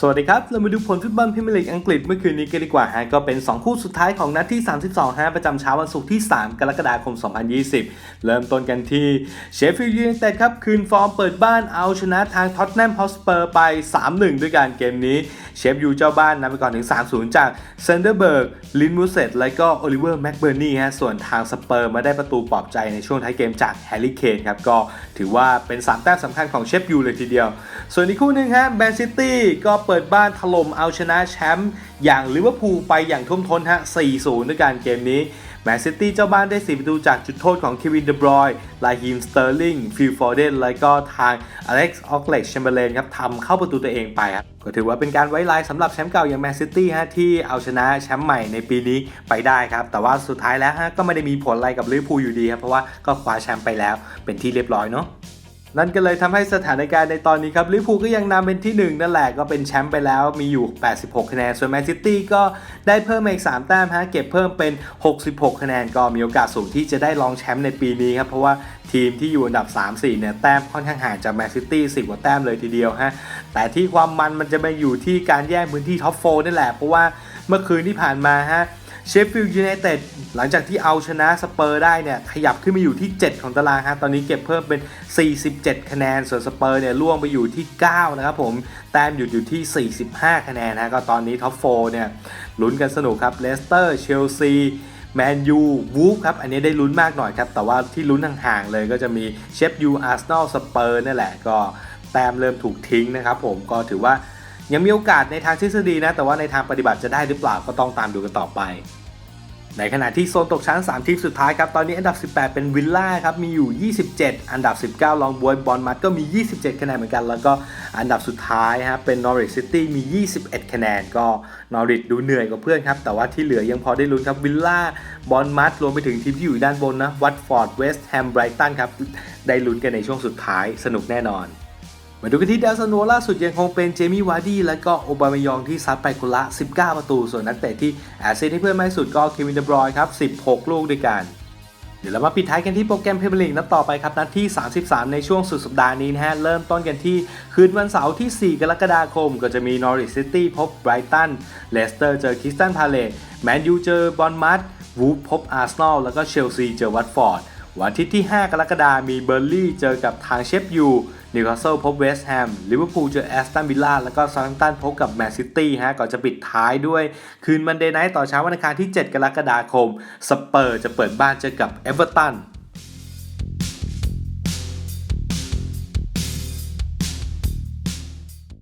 สวัสดีครับ เรามาดูผลฟุตบอลพรีเมียร์ลีกอังกฤษเมื่อคืนนี้กันดีกว่าฮะก็เป็น 2 คู่สุดท้ายของนัดที่ 32ฮะประจำเช้าวันศุกร์ที่ 3 กรกฎาคม 2020 เริ่มต้นกันที่เชฟฟิลด์ยูไนเต็ดครับ คืนฟอร์มเปิดบ้านเอาชนะทางท็อตแนมฮอสเปอร์ไป 3-1 ด้วยการเกมนี้ เชฟยูเจ้าบ้านนำไปก่อนถึง 3-0 จากเซนเดอร์เบิร์กลินมูเซตและก็โอลิเวอร์แม็กเบอร์นีฮะส่วนทางสเปอร์มาได้ประตูปลอบใจในช่วงท้ายเกมจากแฮร์รี่เคนครับก็ถือว่าเป็น 3 แต้มสำคัญของเชฟยูเลยทีเดียว ส่วนอีกคู่หนึ่งฮะแมนซิตี้ก็เปิดบ้านถล่มเอาชนะแชมป์อย่างลิเวอร์พูลไปอย่างท่วมท้นฮะ4-0ด้วยการเกมนี้ แมนซิตี้เจ้าบ้านได้4ประตูจากจุดโทษของเควินเดบรอยน์ลาฮิมสเตอร์ลิงฟิลฟอร์เดนแล้วก็ทางอเล็กซ์ออกเล็กแชมเบอร์เลนครับทำเข้าประตูตัวเองไปครับก็ถือว่าเป็นการไว้ลายสำหรับแชมป์เก่าอย่างแมนซิตี้ฮะที่เอาชนะแชมป์ใหม่ในปีนี้ไปได้ครับ แต่ว่าสุดท้ายแล้วฮะก็ไม่ได้มีผลอะไรกับลิเวอร์พูลอยู่ดีครับเพราะว่าก็คว้าแชมป์ไปแล้วเป็นที่เรียบร้อยเนาะ นั่นก็เลยทำให้สถานการณ์ในตอนนี้ครับลิเวอร์พูลก็ยังนำเป็นที่ 1 นั่นแหละก็เป็นแชมป์ไปแล้วมีอยู่ 86 คะแนน ส่วนแมนซิตี้ก็ได้เพิ่มมาอีก 3 แต้มฮะเก็บเพิ่มเป็น 66 คะแนนก็มีโอกาสสูงที่จะได้รองแชมป์ในปีนี้ครับเพราะว่าทีมที่อยู่อันดับ 3-4 เนี่ยแต้มค่อนข้างห่างจากแมนซิตี้10กว่าแต้มเลยทีเดียวฮะแต่ที่ความมันมันจะมาอยู่ที่การแย่งพื้นที่ท็อปโฟนี่แหละเพราะว่าเมื่อคืนที่ผ่านมาฮะ เชฟฟิลด์ยูไนเต็ดหลังจากที่เอาชนะสเปอร์ได้เนี่ยขยับขึ้นมาอยู่ที่ 7 ของตารางฮะตอนนี้เก็บเพิ่มเป็น 47 คะแนน ส่วนสเปอร์เนี่ยล่วงไปอยู่ที่ 9 นะครับผมแต้มหยุดอยู่ที่ 45 คะแนนนะก็ตอนนี้ท็อปโฟเนี่ยลุ้นกันสนุกครับเลสเตอร์เชลซีแมนยูวูฟครับอันนี้ได้ลุ้นมากหน่อยครับ แต่ว่าที่ลุ้นห่างๆเลยก็จะมีเชฟยูอาร์เซนอลสเปอร์นั่นแหละก็แต้มเริ่มถูกทิ้งนะครับผมก็ถือว่า ยังมีโอกาสในทางทฤษฎีนะ แต่ว่าในทางปฏิบัติจะได้หรือเปล่าก็ต้องตามดูกันต่อไป ในขณะที่โซนตกชั้น 3 ทีมสุดท้ายครับ ตอนนี้อันดับ 18 เป็นวิลล่าครับ มีอยู่ 27 อันดับ 19 ลองบวยบอลมัดก็มี 27 คะแนนเหมือนกัน แล้วก็อันดับสุดท้ายฮะเป็นนอริ c ซิตี้มี 21 คะแนน ก็นอริ c ดูเหนื่อยกว่าเพื่อนครับ แต่ว่าที่เหลือยังพอได้ลุ้นครับวิลล่าบอลมัดรวมไปถึงทีมที่อยู่ด้านบนนะวัตฟอร์ดเวสต์แฮมไบรตันครับได้ลุ้นกันในช่วงสุดท้ายสนุกแน่นอน มาดูกันที่ดาวซันโวล่าสุดยังคงเป็นเจมี่วาร์ดี้และก็โอบามายองที่ซัดไปคนละ 19 ประตู ส่วนนักเตะที่แอสเซนให้เพื่อนมากที่สุดก็เควินเดบรอยครับ 16 ลูกด้วยกัน เดี๋ยวเรามาปิดท้ายกันที่โปรแกรมเพเบอร์ลิงนัดต่อไปครับนัดที่ 33 ในช่วงสุดสัปดาห์นี้นะฮะ เริ่มต้นกันที่คืนวันเสาร์ที่ 4 กรกฎาคม ก็จะมีนอริ c ซิตี้พบไบรตันเลสเตอร์เจอคริสตันพาเลตแมนยูเจอบอลมัดวูฟพบอาร์เซนอลแล้วก็เชลซีเจอวัตฟอร์ดวันอาทิตย์ที่ 5 กรกฎาคมมีเบอร์ลี่เจอกับทางเชฟยู นิวคาสเซิลพบเวสต์แฮมลิเวอร์พูลเจอแอสตันวิลล่าแล้วก็ซาร์ตันพบกับแมนซิตี้ฮะก่อนจะปิดท้ายด้วย คืนมันเดย์ไนท์ต่อเช้าวันอังคารที่ 7 กรกฎาคม สเปอร์จะเปิดบ้านเจอกับเอเวอร์ตัน